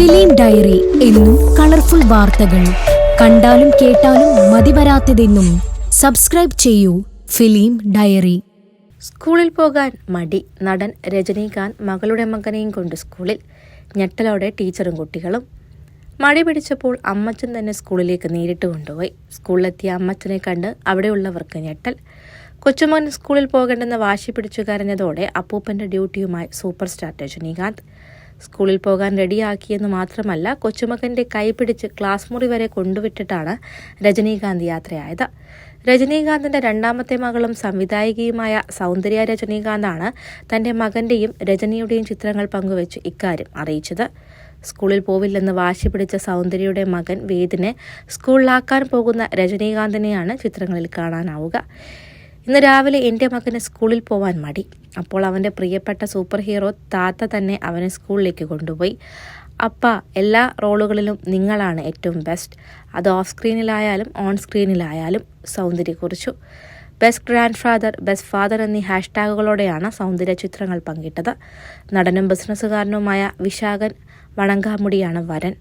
Film diary എന്നും colourful വാർത്തകൾ. കണ്ടാലും കേട്ടാലും മതിവരാത്തതെന്നും സബ്സ്ക്രൈബ് ചെയ്യൂ ഫിലിം ഡയറി. സ്കൂളിൽ പോകാൻ മടി. നടൻ രജനീകാന്ത് മകളുടെ മകനെയും കൊണ്ട് സ്കൂളിൽ. ഞെട്ടലോടെ ടീച്ചറും കുട്ടികളും. മടി പിടിച്ചപ്പോൾ അമ്മച്ചൻ തന്നെ സ്കൂളിലേക്ക് നേരിട്ട് കൊണ്ടുപോയി. സ്കൂളിലെത്തിയ അമ്മച്ചനെ കണ്ട് അവിടെയുള്ളവർക്ക് ഞെട്ടൽ. കൊച്ചുമോൻ സ്കൂളിൽ പോകേണ്ടെന്ന് വാശി പിടിച്ചു കരഞ്ഞതോടെ അപ്പൂപ്പന്റെ ഡ്യൂട്ടിയുമായി സൂപ്പർ സ്റ്റാർ രജനീകാന്ത്. സ്കൂളിൽ പോകാൻ റെഡിയാക്കിയെന്ന് മാത്രമല്ല കൊച്ചുമകന്റെ കൈപിടിച്ച് ക്ലാസ് മുറി വരെ കൊണ്ടുവിട്ടിട്ടാണ് രജനീകാന്ത് യാത്രയായത്. രജനീകാന്തിന്റെ രണ്ടാമത്തെ മകളും സംവിധായികയുമായ സൗന്ദര്യ രജനീകാന്താണ് തന്റെ മകന്റെയും രജനിയുടെയും ചിത്രങ്ങൾ പങ്കുവച്ച് ഇക്കാര്യം അറിയിച്ചത്. സ്കൂളിൽ പോവില്ലെന്ന് വാശി പിടിച്ച സൗന്ദര്യയുടെ മകൻ വേദിനെ സ്കൂളിലാക്കാൻ പോകുന്ന രജനീകാന്തിനെയാണ് ചിത്രങ്ങളിൽ കാണാനാവുക. ഇന്ന് രാവിലെ എന്റെ മകന് സ്കൂളിൽ പോവാൻ മടി. അപ്പോൾ അവന്റെ പ്രിയപ്പെട്ട സൂപ്പർ ഹീറോ താത്ത തന്നെ അവനെ സ്കൂളിലേക്ക് കൊണ്ടുപോയി. അപ്പ എല്ലാ റോളുകളിലും നിങ്ങളാണ് ഏറ്റവും ബെസ്റ്റ്. അത് ഓഫ് സ്ക്രീനിലായാലും ഓൺ സ്ക്രീനിലായാലും സൗന്ദര്യ കുറിച്ചു. Best grand father best father എന്നീ ഹാഷ്ടാഗുകളോടെയാണ് സൗന്ദര്യ ചിത്രങ്ങൾ പങ്കിട്ടത്. നടനും ബിസിനസ്സുകാരനുമായ വിശാഖൻ വണങ്കാമുടിയാണ് വരൻ.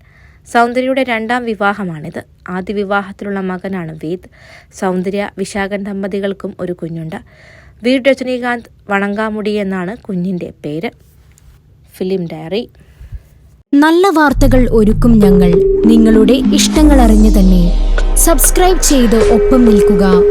സൗന്ദര്യയുടെ രണ്ടാം വിവാഹമാണിത്. ആദ്യ വിവാഹത്തിലുള്ള മകനാണ് വേദ്. സൗന്ദര്യ വിശാഖൻ ദമ്പതികൾക്കും ഒരു കുഞ്ഞുണ്ട്. വീർ രജനീകാന്ത് വണങ്കാമുടി എന്നാണ് കുഞ്ഞിന്റെ പേര്. Film diary. നല്ല വാർത്തകൾ ഒരുക്കും ഞങ്ങൾ. നിങ്ങളുടെ ഇഷ്ടങ്ങൾ അറിഞ്ഞു തന്നെ സബ്സ്ക്രൈബ് ചെയ്ത് ഒപ്പം നിൽക്കുക.